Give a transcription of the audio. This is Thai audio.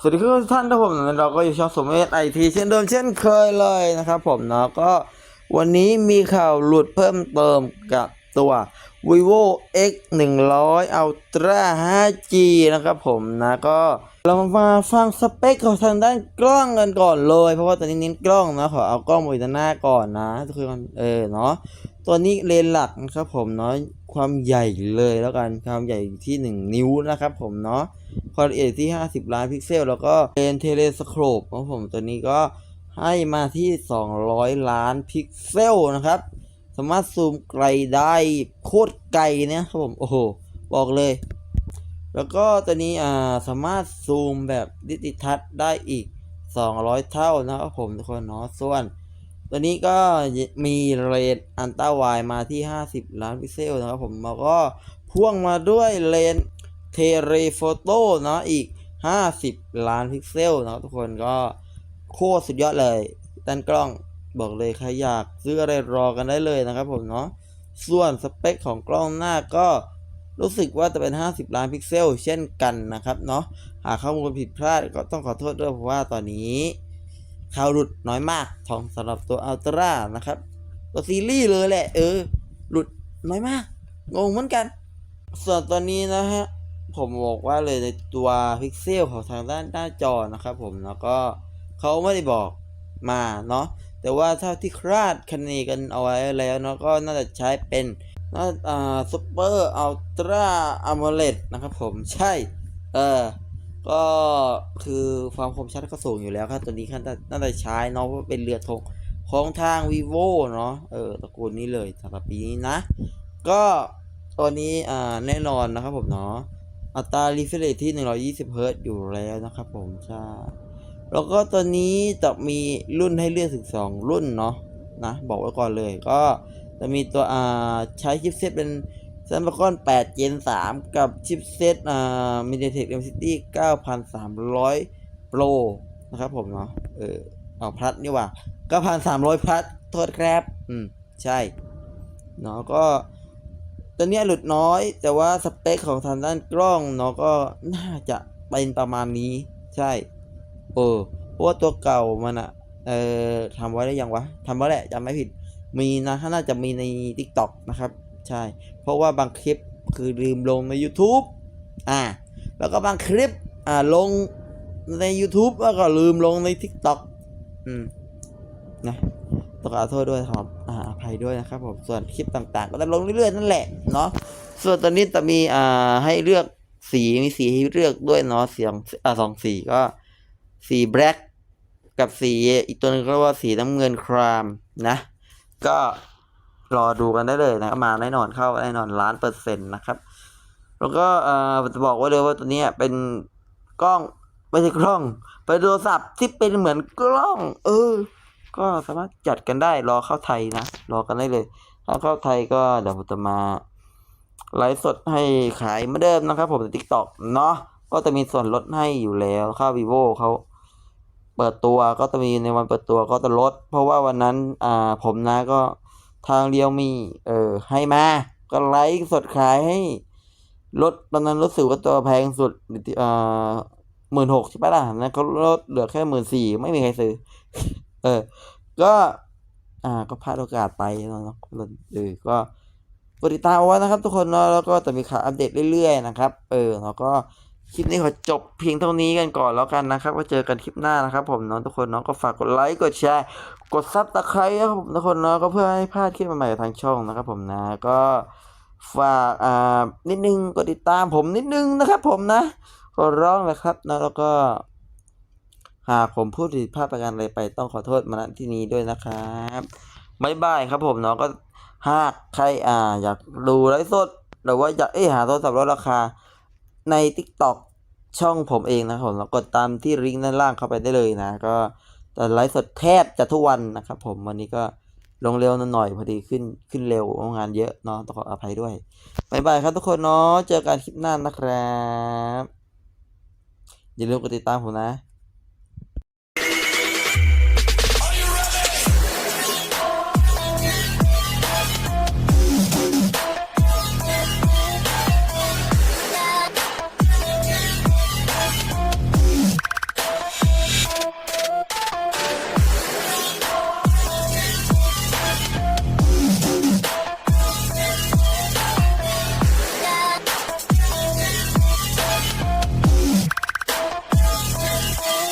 สวัสดีครับทุกท่านครับผมเราก็อยู่ช่องสมเอสไอทีเช่นเดิมเช่นเคยเลยนะครับผมเนาะก็วันนี้มีข่าวหลุดเพิ่มเติมกับตัว vivo x 1 0 0 ultra 5g นะครับผมนะก็เรามาฟังสเปคของทางด้านกล้องกันก่อนเลย เพราะว่าตอนนี้เน้นกล้องนะขอเอากล้องมาอยู่ด้านหน้าก่อนนะทุกคนเออเนาะตัวนี้เลนหลักนะครับผมเนาะความใหญ่เลยแล้วกันความใหญ่ที่ 1 นิ้วนะครับผมเนาะ ความละเอียดที่ 50 ล้านพิกเซล แล้วก็เลนเทเลสโคปของผมตัวนี้ก็ให้มาที่ 200 ล้านพิกเซลนะครับ สามารถซูมไกลได้โคตรไกลนะครับผม โอ้โห บอกเลย แล้วก็ตัวนี้อ่าสามารถซูมแบบดิจิทัลได้อีก 200 เท่านะครับผมทุกคนเนาะส่วนตัวนี้ก็มีเรนอันต้าไวมาที่ 50 ล้านพิกเซลนะครับผมแล้วก็พ่วงมาด้วยเลน เทเรโฟโต้เนาะอีก 50 ล้านพิกเซลนะทุกคนก็โคตรสุดยอดเลยด้านกล้องบอกเลยใครอยากซื้ออะไรรอกันได้เลยนะครับผมเนาะส่วนสเปคของกล้องหน้าก็รู้สึกว่าจะเป็น 50 ล้านพิกเซล เช่นกันนะครับเนาะหากข้อมูลผิดพลาดก็ต้องขอโทษด้วยเพราะว่าตอนนี้ข่าวหลุดน้อยมากของสำหรับตัวอัลตร้านะครับตัวซีรีส์เลยแหละ เออ หลุดน้อยมาก งงเหมือนกัน ส่วนตัวนี้นะฮะ ผมบอกว่าเลยในตัวพิกเซลของทางด้านหน้าจอนะครับผมแล้วก็เขาไม่ได้บอกมาเนาะแต่ว่าเท่าที่คาดคะเนกันเอาไว้แล้วเนาะก็น่าจะใช้เป็นน่าอ่าซูเปอร์อัลตร้าอะโมเลดนะครับผมใช่ เออก็คือความคมชัดก็สูงอยู่แล้วครับตัวนี้ขั้นน่าจะใช้เนาะเพราะเป็นเรือธงของทาง vivo เนาะเออตระกูลนี้เลยสำหรับปีนี้นะ ก็ตัวนี้อ่าแน่นอนนะครับผมเนาะ อัตรา refresh ที่ 120 Hz อยู่แล้วนะครับผมใช่แล้วก็ตัวนี้จะมีรุ่นให้เลือกถึง 2 รุ่นเนาะนะ บอกไว้ก่อนเลยก็จะมีตัวอ่าใช้ชิปเซตเป็น Snapdragon 8 Gen 3 กับชิปเซตอ่า MediaTek Dimensity 9300 Pro นะครับผมเนาะเออเอาพลัดนี่ว่า 9,300 พลัดโทษครับ อืม ใช่เนาะก็ ตัวนี้หลุดน้อย แต่ว่าสเปคของทางด้านกล้องเนาะก็น่าจะเป็นประมาณนี้ ใช่เออเพราะว่าตัวเก่ามันอะเออทำไว้ได้ยังวะทำไว้แหละจำไม่ผิด มีนะถ้าน่าจะมีใน TikTok นะครับ ใช่ เพราะว่าบางคลิปคือลืมลงใน YouTube อ่า แล้วก็บางคลิป อ่า ลงใน YouTube แล้วก็ลืมลงใน TikTok อืม นะต้องขอโทษด้วยครับ อ่า ภัยด้วยนะครับผมส่วนคลิปต่างๆ ก็จะลงเรื่อยๆนั่นแหละเนาะส่วนตอนนี้จะมีอ่าให้เลือกสีมีสีให้เลือกด้วยเนาะสียงอ่าสองสีก็สีแบล็กกับสีอีกตัวหนึงก็ว่าสีน้ำเงินครามนะ ก็รอดูกันได้เลยนะมาแน่นอนเข้าแน่นอนล้านเปอร์เซ็นต์นะครับ แล้วก็เอ่อจะบอกไว้เลยว่าตัวนี้เป็นกล้องไม่ใช่กล้องเป็นโทรศัพท์ที่เป็นเหมือนกล้อง เออ ก็สามารถจัดกันได้รอเข้าไทยนะ รอกันได้เลย ถ้าเข้าไทยก็เดี๋ยวผมจะมาไลฟ์สดให้ขายเหมือนเดิมนะครับผมใน TikTok เนาะก็จะมีส่วนลดให้อยู่แล้วค่า vivo เขาเปิดตัวก็จะมีในวันเปิดตัวก็จะลด เพราะว่าวันนั้นอ่าผมนะก็ทางเรียวมีเออให้มาก็ไลฟ์สดขายให้ลดตอนนั้นรู้สึกว่าตัวแพงสุดอ่าหมื่นหกใช่ปะล่ะนั้นเขาลดเหลือแค่หมื่นสี่ไม่มีใครซื้อ เออ ก็ อ่า ก็พลาดโอกาสไปเนาะเออก็กดติดตามเอาไว้นะครับ ทุกคนเนาะแล้วก็จะมีข่าวอัปเดตเรื่อยๆนะครับ เออแล้วก็คลิปนี้ขอจบเพียงเท่านี้กันก่อนแล้วกันนะครับไว้เจอกันคลิปหน้านะครับ ผมเนาะทุกคนเนาะก็ฝากกดไลค์กดแชร์กดซับตะไคร้นะครับผมทุกคนเนาะก็เพื่อให้พลาดคลิปใหม่ๆทางช่องนะครับ ผมนะก็ฝากอ่านิดนึงกดติดตามผมนิดนึงนะครับ ผมนะขอร้องนะครับนะแล้วก็ หากผมพูดผิดพลาดประการอะไรไปต้องขอโทษมาณที่นี้ด้วยนะครับบายบายครับผมเนาะก็หากใครอ่าอยากดูไลฟ์สดหรือว่าอยากเอ้หาโทรศัพท์ลดราคาใน TikTok ช่องผมเองนะครับผมกดตามที่ลิงก์ด้านล่างเข้าไปได้เลยนะ ก็จะไลฟ์สดแทบจะทุกวันนะครับผมวันนี้ก็ลงเร็วหน่อยพอดีขึ้นขึ้นเร็วงานเยอะเนาะต้องขออภัยด้วยบายบายครับทุกคนเนาะเจอกันคลิปหน้านะครับ อย่าลืมกดติดตามผมนะ